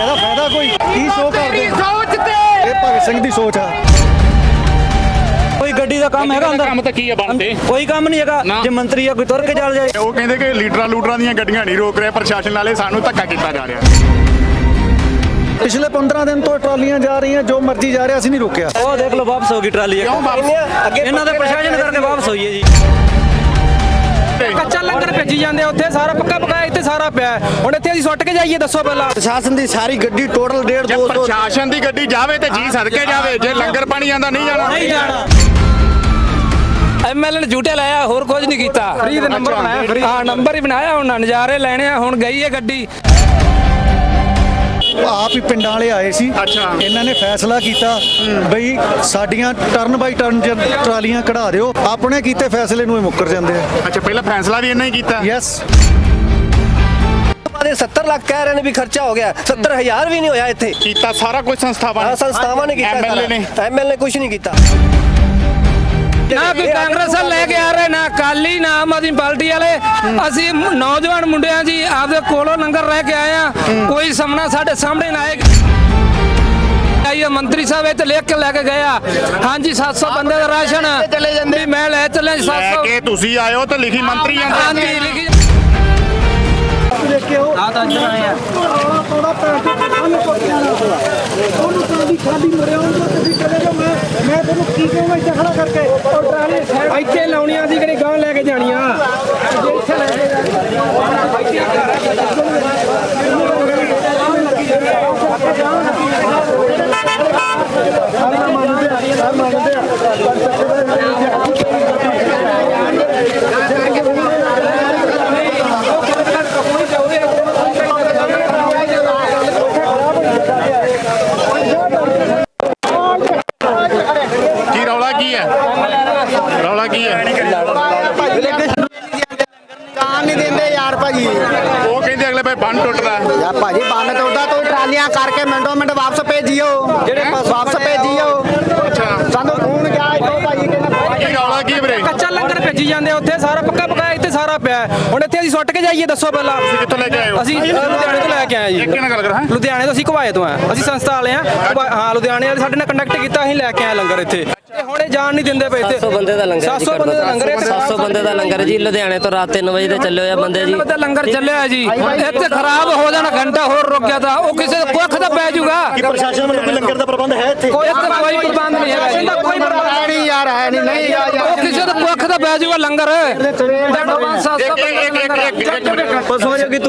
ਇਹਦਾ ਫਾਇਦਾ ਕੋਈ? ਕੀ ਸ਼ੋਅ ਕਰਦੇ ਸੋਚ ਤੇ। ਇਹ ਭਗਤ ਸਿੰਘ ਦੀ ਸੋਚ ਆ। ਕੋਈ ਗੱਡੀ ਦਾ ਕੰਮ ਹੈਗਾ ਅੰਦਰ? ਕੰਮ ਤਾਂ ਕੀ ਆ ਬਣਦੇ ਕੋਈ ਕੰਮ ਨਹੀਂ ਹੈਗਾ। ਜੇ ਮੰਤਰੀ ਆ ਕੋਈ ਤੁਰ ਕੇ ਚੱਲ ਜਾਏ। ਉਹ ਕਹਿੰਦੇ ਕਿ ਲੀਡਰਾਂ ਲੂਡਰਾਂ ਦੀਆਂ ਗੱਡੀਆਂ ਨਹੀਂ ਰੋਕ ਰਿਹਾ ਪ੍ਰਸ਼ਾਸਨ ਵਾਲੇ ਸਾਨੂੰ ਧੱਕਾ ਕੀਤਾ ਜਾ ਰਿਹਾ। ਪਿਛਲੇ 15 ਦਿਨ ਤੋਂ ਟਰਾਲੀਆਂ ਜਾ ਰਹੀਆਂ ਜੋ ਮਰਜ਼ੀ ਜਾ ਰਿਹਾ ਅਸੀਂ ਨਹੀਂ ਰੋਕਿਆ। ਉਹ ਦੇਖ ਲਓ ਵਾਪਸ ਹੋ ਗਈ ਟਰਾਲੀ। ਕਿਉਂ ਵਾਪਸ? ਇਹਨਾਂ ਦੇ ਪ੍ਰਸ਼ਾਸਨ ਕਰਕੇ ਵਾਪਸ ਹੋਈ ਹੈ ਜੀ। ਕੱਚਾ ਲੰਗਰ ਭੇਜੀ ਜਾਂਦੇ ਉੱਥੇ ਸਾਰਾ ਪੱਕਾ ਪਕਾਇਆ ਇੱਥੇ ਸਾਰਾ ਪਿਆ ਹੈ। ਹੁਣ ਇੱਥੇ ਅਸੀਂ ਸੁੱਟ ਕੇ ਜਾਈਏ ਦੱਸੋ ਪਹਿਲਾਂ। ਪ੍ਰਸ਼ਾਸਨ ਦੀ ਸਾਰੀ ਗੱਡੀ ਟੋਟਲ 1.5 ਜੇ ਪ੍ਰਸ਼ਾਸਨ ਦੀ ਗੱਡੀ ਜਾਵੇ ਤੇ ਜੀ ਸਦਕੇ ਜਾਵੇ ਜੇ ਲੰਗਰ ਪਾਣੀ ਆਂਦਾ ਨਹੀਂ ਜਾਣਾ। ਨਹੀਂ ਜਾਣਾ। ਐਮਐਲਏ ਨੇ ਝੂਟੇ ਲਾਇਆ ਹੋਰ ਕੁਝ ਨਹੀਂ ਕੀਤਾ। ਫ੍ਰੀ ਦੇ ਨੰਬਰ ਬਣਾਇਆ ਫ੍ਰੀ ਹਾਂ ਨੰਬਰ। ਹੀ ਬਣਾਇਆ ਹੁਣ ਨਜ਼ਾਰੇ ਲੈਣੇ ਆ ਹੁਣ ਗਈ ਹੈ ਗੱਡੀ। ਆਪ ਹੀ ਪਿੰਡਾਂ ਵਾਲੇ ਆਏ ਸੀ। ਇਹਨਾਂ ਨੇ ਫੈਸਲਾ ਕੀਤਾ ਬਈ ਸਾਡੀਆਂ ਟਰਨ ਬਾਈ ਟਰਨ ਟਰਾਲੀਆਂ ਕਢਾ ਦਿਓ। ਆਪਣੇ ਕੀਤੇ ਫੈਸਲੇ ਨੂੰ ਇਹ ਮੁੱਕਰ ਜਾਂਦੇ ਆ। ਅੱਛਾ ਪਹਿਲਾਂ ਫੈਸਲਾ ਵੀ ਇੰਨਾ ਹੀ ਕੀਤਾ। ਯੈਸ ਦੇ 70 ਲੱਖ ਕਹਿ ਰਹੇ ਨੇ ਵੀ ਖਰਚਾ ਹੋ ਗਿਆ। 70000 ਵੀ ਨਹੀਂ ਹੋਇਆ ਇੱਥੇ। ਕੀਤਾ ਸਾਰਾ ਕੁਝ ਸੰਸਥਾਵਾਂ ਆ ਸੰਸਥਾਵਾਂ ਨੇ ਕੀਤਾ ਐਮਐਲਏ ਨੇ। ਐਮਐਲ ਨੇ ਕੁਝ ਨਹੀਂ ਕੀਤਾ। ਨਾ ਕੋਈ ਕਾਂਗਰਸ ਲੈ ਕੇ ਆ ਰਹੇ ਨਾ ਅਕਾਲੀ ਨਾ ਆਮ ਆਦਮੀ ਪਾਰਟੀ ਵਾਲੇ। ਅਸੀਂ ਨੌਜਵਾਨ ਮੁੰਡਿਆਂ ਜੀ ਆਪਦੇ ਕੋਲੋਂ ਲੰਗਰ ਲੈ ਕੇ ਆਏ ਆ। ਕੋਈ ਸਾਹਮਣਾ ਸਾਡੇ ਸਾਹਮਣੇ ਨਾ ਆਏ। ਆਈਏ ਮੰਤਰੀ ਸਾਹਿਬ ਇੱਥੇ ਲਿਖ ਕੇ ਲੈ ਕੇ ਗਿਆ ਹਾਂਜੀ 700 ਬੰਦੇ ਦਾ ਰਾਸ਼ਨ। ਵੀ ਮੈਂ ਲੈ ਚੱਲਿਆ ਜੀ ਲੈ 700 ਕੇ ਤੁਸੀਂ ਆਇਓ ਤੇ ਲਿਖੀ ਮੰਤਰੀ ਹਾਂਜੀ ਆਂਦੇ ਲਿਖੀ ਉਹਨੂੰ ਟਰਾਲੀ ਖਾਲੀ ਮਰਿਆਉਣ ਤੋਂ ਤੁਸੀਂ ਚਲੇ ਜਾਓ ਮੈਂ ਮੈਂ ਤੁਹਾਨੂੰ ਕੀ ਕਹਾਂ ਇੱਥੇ ਖੜਾ ਕਰਕੇ? ਉਹ ਟਰਾਲੀ ਇੱਥੇ ਲਾਉਣੀਆਂ ਸੀ ਕਿਹੜੀ ਗਾਂ ਲੈ ਕੇ ਜਾਣੀਆਂ? ਕੀ ਰੌਲਾ ਕੀ ਹੈ ਰੌਲਾ ਕੀ ਹੈ ਜਾਣ ਨਹੀਂ ਦਿੰਦੇ ਯਾਰ ਭਾਜੀ ਉਹ ਕਹਿੰਦੇ ਅਗਲੇ ਭਾਈ ਬੰਨ ਟੁੱਟਦਾ ਯਾ ਭਾਜੀ ਬੰਨ ਤੋੜਦਾ ਤੂੰ ਟਰਾਲੀਆਂ ਕਰਕੇ ਮਿੰਟੋ ਮਿੰਟ ਵਾਪਸ ਭੇਜੀਓ ਜਿਹੜੇ ਵਾਪਸ ਭੇਜੀਓ ਸਾਨੂੰ ਫੋਨ ਗਿਆ ਇੱਥੋਂ ਭਾਜੀ ਕਹਿੰਦਾ ਕੀ ਵੀਰੇ? ਕੱਚਾ ਲੰਗਰ ਭੇਜੀ ਜਾਂਦੇ ਆ ਉੱਥੇ ਸਾਰਾ ਪੱਕਾ ਪਕਾਇਆ ਇੱਥੇ ਸਾਰਾ ਪਿਆ ਹੈ। ਹੁਣ ਇੱਥੇ ਅਸੀਂ ਸੁੱਟ ਕੇ ਜਾਈਏ ਦੱਸੋ ਪਹਿਲਾਂ। ਕਿੱਥੋਂ ਲੈ ਕੇ ਆਏ ਹੋ? ਅਸੀਂ ਅ, ਲੁਧਿਆਣੇ ਤੋਂ ਲੈ ਕੇ ਆਏ ਜੀ। ਇੱਕ ਨਾਲ ਗੱਲ ਕਰਾਂ ਲੁਧਿਆਣੇ ਤੋਂ ਅਸੀਂ ਘਵਾਏ ਤੋਂ ਆ ਅਸੀਂ ਸੰਸਥਾ ਵਾਲੇ ਆ ਹਾਂ ਲੁਧਿਆਣੇ ਵਾਲੇ ਸਾਡੇ ਨਾਲ ਕੰਟੈਕਟ ਕੀਤਾ ਅਸੀਂ ਲੈ ਕੇ ਆਏ ਲੰਗਰ ਇੱਥੇ। ਹੁਣੇ ਜਾਣ ਨਹੀਂ ਦਿੰਦੇ ਪਏ ਇੱਥੇ। 700 ਬੰਦੇ ਦਾ ਲੰਗਰ 700 ਬੰਦੇ ਦਾ ਲੰਗਰ ਇੱਥੇ। 700 ਬੰਦੇ ਦਾ ਲੰਗਰ ਜੀ। ਲੁਧਿਆਣੇ ਤੋਂ ਰਾਤ 3 ਵਜੇ ਦੇ ਚੱਲੇ ਹੋਏ ਆ ਬੰਦੇ ਜੀ। ਦਾ ਲੰਗਰ ਚੱਲਿਆ ਜੀ। ਇੱਥੇ ਖਰਾਬ ਹੋ ਜਾਣਾ ਘੰਟਾ ਹੋਰ ਰੁਕ ਗਿਆ ਤਾਂ। ਉਹ ਕਿਸੇ ਦੇ ਕੁੱਖ ਦਾ ਪੈ ਜਾਊਗਾ। ਪ੍ਰਸ਼ਾਸਨ ਵੱਲੋਂ ਕੋਈ ਲੰਗਰ ਦਾ ਪ੍ਰਬੰਧ ਹੈ ਇੱਥੇ? ਕੋਈ ਇੱਥੇ ਕੋਈ ਪ੍ਰਬੰਧ ਨਹੀਂ ਹੈਗਾ ਜੀ। ਕੋਈ ਪ੍ਰਬੰਧ ਹੈ ਨਹੀਂ ਯਾਰ ਹੈ ਨਹੀਂ। ਨਹੀਂ ਯਾਰ ਉਹ ਕਿਸੇ ਦੇ ਕੁੱਖ ਦਾ ਪੈ ਜਾਊਗਾ ਲੰਗਰ।